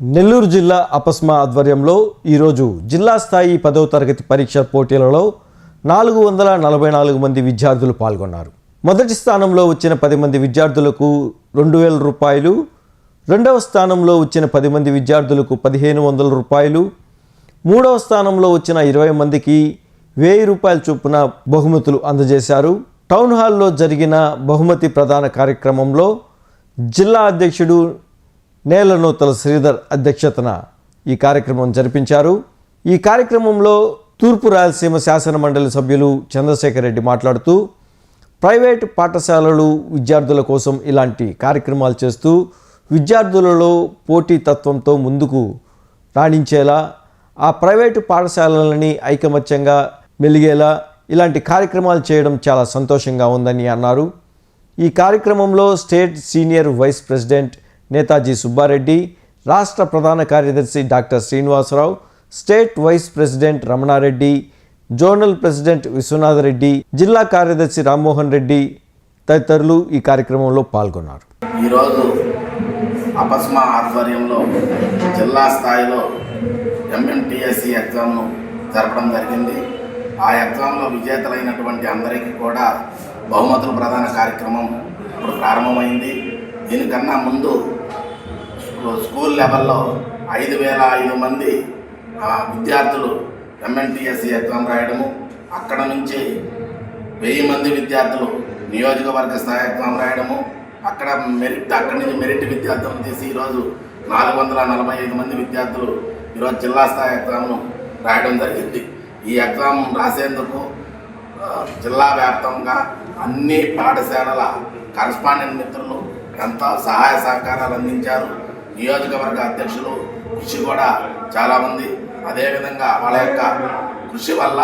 నెల్లూరు జిల్లా అపస్మా ఆధ్వర్యంలో ఈరోజు జిల్లా స్థాయి పదవ తరగతి పరీక్ష పోటీలలో నాలుగు వందల నలభై నాలుగు మంది విద్యార్థులు పాల్గొన్నారు. మొదటి స్థానంలో వచ్చిన పది మంది విద్యార్థులకు రెండు వేల రూపాయలు రెండవ స్థానంలో వచ్చిన పది మంది విద్యార్థులకు పదిహేను వందల రూపాయలు మూడవ స్థానంలో వచ్చిన ఇరవై మందికి వెయ్యి రూపాయల చొప్పున బహుమతులు అందజేశారు. టౌన్ హాల్లో జరిగిన బహుమతి ప్రదాన కార్యక్రమంలో జిల్లా అధ్యక్షుడు నేలనూతల శ్రీధర్ అధ్యక్షతన ఈ కార్యక్రమం జరిపించారు. ఈ కార్యక్రమంలో తూర్పు రాయలసీమ శాసన మండలి సభ్యులు చంద్రశేఖర్ రెడ్డి మాట్లాడుతూ ప్రైవేట్ పాఠశాలలు విద్యార్థుల కోసం ఇలాంటి కార్యక్రమాలు చేస్తూ విద్యార్థులలో పోటీతత్వంతో ముందుకు రాణించేలా ఆ ప్రైవేటు పాఠశాలలని ఐకమత్యంగా మెలిగేలా ఇలాంటి కార్యక్రమాలు చేయడం చాలా సంతోషంగా ఉందని అన్నారు. ఈ కార్యక్రమంలో state senior vice president Netaji Subbareddy రాష్ట్ర ప్రధాన కార్యదర్శి doctor Srinivasarao state vice president Ramanareddy zonal president Viswanathareddy జిల్లా కార్యదర్శి రామ్మోహన్ రెడ్డి తదితరులు ఈ కార్యక్రమంలో పాల్గొన్నారు. ఈరోజు అపస్మా ఆధ్వర్యంలో జిల్లా స్థాయిలో ఎంఎంటిఎస్సి ఎగ్జామ్ను జరపడం జరిగింది. ఆ ఎగ్జామ్లో విజేతలైనటువంటి అందరికీ కూడా బహుమతులు ప్రధాన కార్యక్రమం ఇప్పుడు ప్రారంభమైంది. దీనికన్నా ముందు ఇప్పుడు స్కూల్ లెవెల్లో ఐదు వేల ఐదు మంది విద్యార్థులు ఎంఎన్టీఎస్సీ ఎగ్జామ్ రాయడము అక్కడ నుంచి వెయ్యి మంది విద్యార్థులు నియోజకవర్గ స్థాయి ఎగ్జామ్ రాయడము అక్కడ మెరిట్ అక్కడి నుంచి మెరిట్ విద్యార్థులను తీసి ఈరోజు నాలుగు వందల నలభై ఐదు మంది విద్యార్థులు ఈరోజు జిల్లా స్థాయి ఎగ్జామ్ను రాయడం జరిగింది. ఈ ఎగ్జామ్ రాసేందుకు జిల్లా వ్యాప్తంగా అన్ని పాఠశాలల కరస్పాండెంట్ మిత్రులు ఎంతో సహాయ సహకారాలు అందించారు. నియోజకవర్గ అధ్యక్షులు కృషి కూడా చాలామంది. అదేవిధంగా వాళ్ళ యొక్క కృషి వల్ల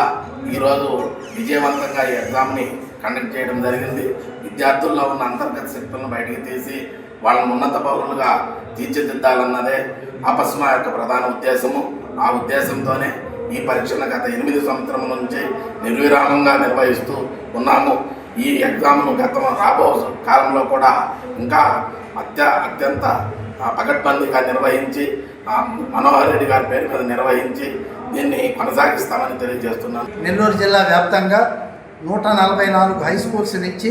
ఈరోజు విజయవంతంగా ఈ ఎగ్జామ్ని కండక్ట్ చేయడం జరిగింది. విద్యార్థుల్లో ఉన్న అంతర్గత శక్తులను బయటికి తీసి వాళ్ళని ఉన్నత పౌరులుగా తీర్చిదిద్దాలన్నదే అపస్మా యొక్క ప్రధాన ఉద్దేశము. ఆ ఉద్దేశంతోనే ఈ పరీక్షను గత ఎనిమిది సంవత్సరం నుంచి నిర్విరామంగా నిర్వహిస్తూ ఉన్నాము. ఈ ఎగ్జామ్ను గత రాబో కాలంలో కూడా ఇంకా అత్య అత్యంత పకడ్బందీగా నిర్వహించి ఆ, మనోహర్ రెడ్డి గారి పేరు మీద నిర్వహించి దీన్ని కొనసాగిస్తామని తెలియజేస్తున్నాను. నెల్లూరు జిల్లా వ్యాప్తంగా నూట నలభై నాలుగు హై స్కూల్స్ నుంచి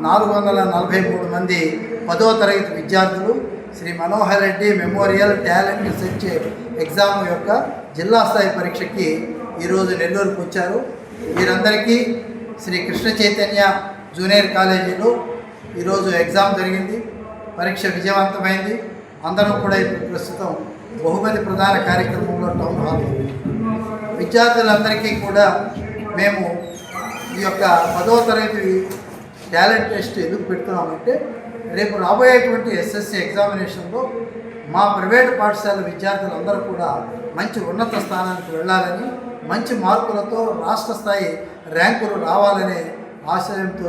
నాలుగు వందల నలభై మూడు మంది పదో తరగతి విద్యార్థులు Sri Manohar Reddy memorial talent research exam యొక్క జిల్లా స్థాయి పరీక్షకి ఈరోజు నెల్లూరుకు వచ్చారు. వీరందరికీ శ్రీ కృష్ణ చైతన్య జూనియర్ కాలేజీలో ఈరోజు ఎగ్జామ్ జరిగింది. పరీక్ష విజయవంతమైంది. అందరం కూడా ఇప్పుడు ప్రస్తుతం బహుమతి ప్రధాన కార్యక్రమంలో టౌన్ హాల్. విద్యార్థులందరికీ కూడా మేము ఈ యొక్క పదవ తరగతి టాలెంట్ టెస్ట్ ఎందుకు పెడుతున్నామంటే రేపు రాబోయేటువంటి ఎస్ఎస్సి ఎగ్జామినేషన్లో మా ప్రైవేట్ పాఠశాల విద్యార్థులందరూ కూడా మంచి ఉన్నత స్థానానికి వెళ్ళాలని మంచి మార్కులతో రాష్ట్ర స్థాయి ర్యాంకులు రావాలనే ఆశయంతో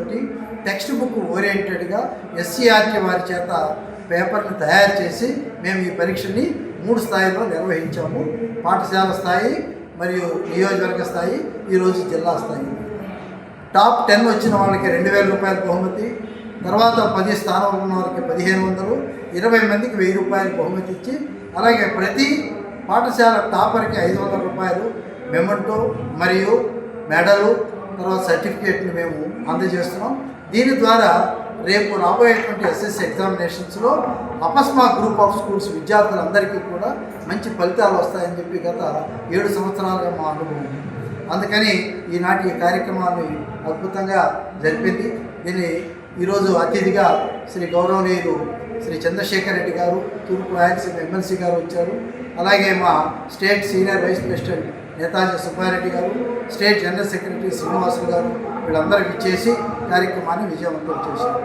టెక్స్ట్ బుక్ ఓరియంటెడ్గా ఎస్సీఆర్టీ వారి చేత పేపర్ని తయారు చేసి మేము ఈ పరీక్షని మూడు స్థాయిలో నిర్వహించాము. పాఠశాల స్థాయి మరియు నియోజకవర్గ స్థాయి ఈరోజు జిల్లా స్థాయి. టాప్ టెన్ వచ్చిన వాళ్ళకి రెండు వేల రూపాయల బహుమతి తర్వాత పది స్థానంలో ఉన్న వాళ్ళకి పదిహేను వందలు ఇరవై మందికి వెయ్యి రూపాయలు బహుమతి ఇచ్చి అలాగే ప్రతి పాఠశాల టాపర్కి ఐదు వందల రూపాయలు మెమెంటో మరియు మెడలు తర్వాత సర్టిఫికేట్ని మేము అందజేస్తున్నాం. దీని ద్వారా రేపు రాబోయేటువంటి ఎస్ఎస్ ఎగ్జామినేషన్స్లో అపస్మా గ్రూప్ ఆఫ్ స్కూల్స్ విద్యార్థులందరికీ కూడా మంచి ఫలితాలు వస్తాయని చెప్పి గత ఏడు సంవత్సరాలుగా మా అనుభవం అందుకని ఈనాటి ఈ కార్యక్రమాన్ని అద్భుతంగా జరిపింది. దీన్ని ఈరోజు అతిథిగా శ్రీ గౌరవనీయులు శ్రీ చంద్రశేఖర్ రెడ్డి గారు తూర్పు రాయలసీమ ఎమ్మెల్సీ గారు వచ్చారు. అలాగే మా state senior vice president Netaji Subbareddy garu state general secretary Srinivasulu గారు వీళ్ళందరికి ఇచ్చేసి కార్యక్రమాన్ని విజయవంతం చేశారు.